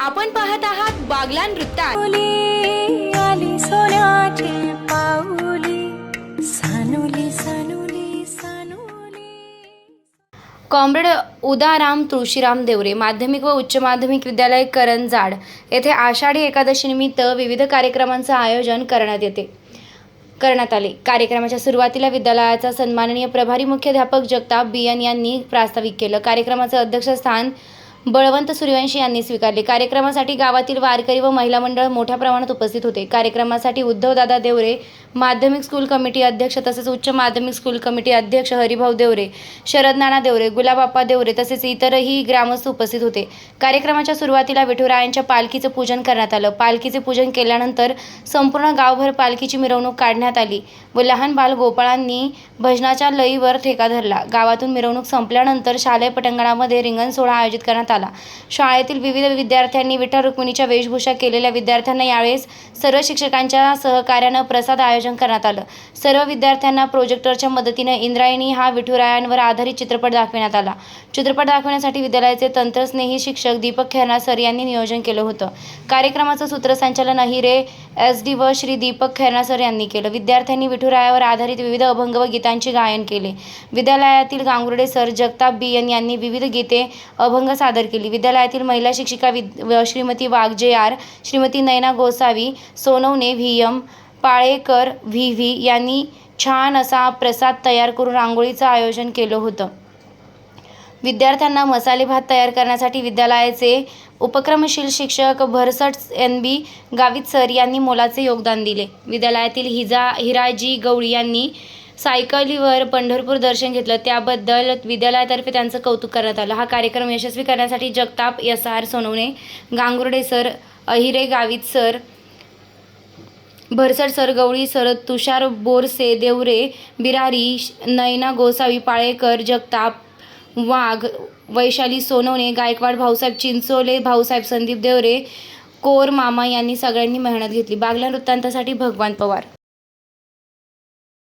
आपण पाहत आहात बागलान वृत्तात. पाऊली आली सोन्याची पाऊली सानुली सानुली सानुली. कॉम्रेड उदाराम तुळशीराम देवरे माध्यमिक व उच्च माध्यमिक विद्यालय करंजाड येथे आषाढी एकादशीनिमित्त विविध कार्यक्रमांचं आयोजन करण्यात येते. करण्यात आले. कार्यक्रमाच्या सुरुवातीला विद्यालयाचा सन्माननीय प्रभारी मुख्याध्यापक जगताप बियन यांनी प्रास्ताविक केलं. कार्यक्रमाचं अध्यक्षस्थान बळवंत सूर्यवंशी यांनी स्वीकारले. कार्यक्रमासाठी गावातील वारकरी व महिला मंडळ मोठ्या प्रमाणात उपस्थित होते. कार्यक्रमासाठी उद्धवदादा देवरे माध्यमिक स्कूल कमिटी अध्यक्ष तसेच उच्च माध्यमिक स्कूल कमिटी अध्यक्ष हरिभाऊ देवरे शरद नाना देवरे गुलाबाप्पा देवरे तसेच इतरही ग्रामस्थ उपस्थित होते. कार्यक्रमाच्या सुरुवातीला विठुरायांच्या पालखीचं पूजन करण्यात आलं. पालखीचे पूजन केल्यानंतर संपूर्ण गावभर पालखीची मिरवणूक काढण्यात आली व लहान बाल गोपाळांनी भजनाच्या लईवर ठेका धरला. गावातून मिरवणूक संपल्यानंतर शालेय पटांगणामध्ये रिंगण सोहळा आयोजित करण्यात आला. शाळेतील विविध विद्यार्थ्यांनी विठ्ठल रुक्मिणीच्या वेशभूषा केलेल्या विद्यार्थ्यांना यावेळेस सर्व शिक्षकांच्या सहकार्यानं प्रसाद आयोजन करण्यात आलं. सर्व विद्यार्थ्यांना प्रोजेक्टरच्या मदतीनं इंद्रायणी हा विठुरायांवर आधारित चित्रपट दाखविण्यात आला. चित्रपट दाखवण्यासाठी विद्यालयाचे तंत्रस्नेही शिक्षक दीपक खेरनार सर यांनी नियोजन केलं होतं. कार्यक्रमाचं सूत्रसंचालन अहिरे एस डी व श्री दीपक खैरनार सर यांनी केलं. विद्यार्थ्यांनी विठुरायावर आधारित विविध अभंग व गीतांचे गायन केले. विद्यालयातील गांगुर्डे सर जगताप बियन यांनी विविध गीते अभंग सादर केली. विद्यालयातील महिला शिक्षिका विद Shrimati Waghaje R Shrimati Nayana Gosavi Sonawane V. M. Palekar V. V. यांनी छान असा प्रसाद तयार करून रांगोळीचं आयोजन केलं होतं. विद्यार्थ्यांना मसाले भात तयार करण्यासाठी विद्यालयाचे उपक्रमशील शिक्षक Bharsat N. B. Gavit sir यांनी मोलाचे योगदान दिले. विद्यालयातील हिजा हिराजी गवळी यांनी सायकलीवर पंढरपूर दर्शन घेतलं. त्याबद्दल विद्यालयातर्फे त्यांचं कौतुक करण्यात आलं. हा कार्यक्रम यशस्वी करण्यासाठी Jagtap S R Sonawane Gangurde sir Ahire Gavit sir भरसर sir Gawali sir Tushar Borse Deore Birari Nayana Gosavi Palekar Jagtap Wagh Vaishali Sonawane Gaikwad Bhausaheb Chinchole Bhausaheb Sandeep Deore कोर मामा यांनी सगळ्यांनी मेहनत घेतली. बागला वृत्तांतासाठी भगवान पवार.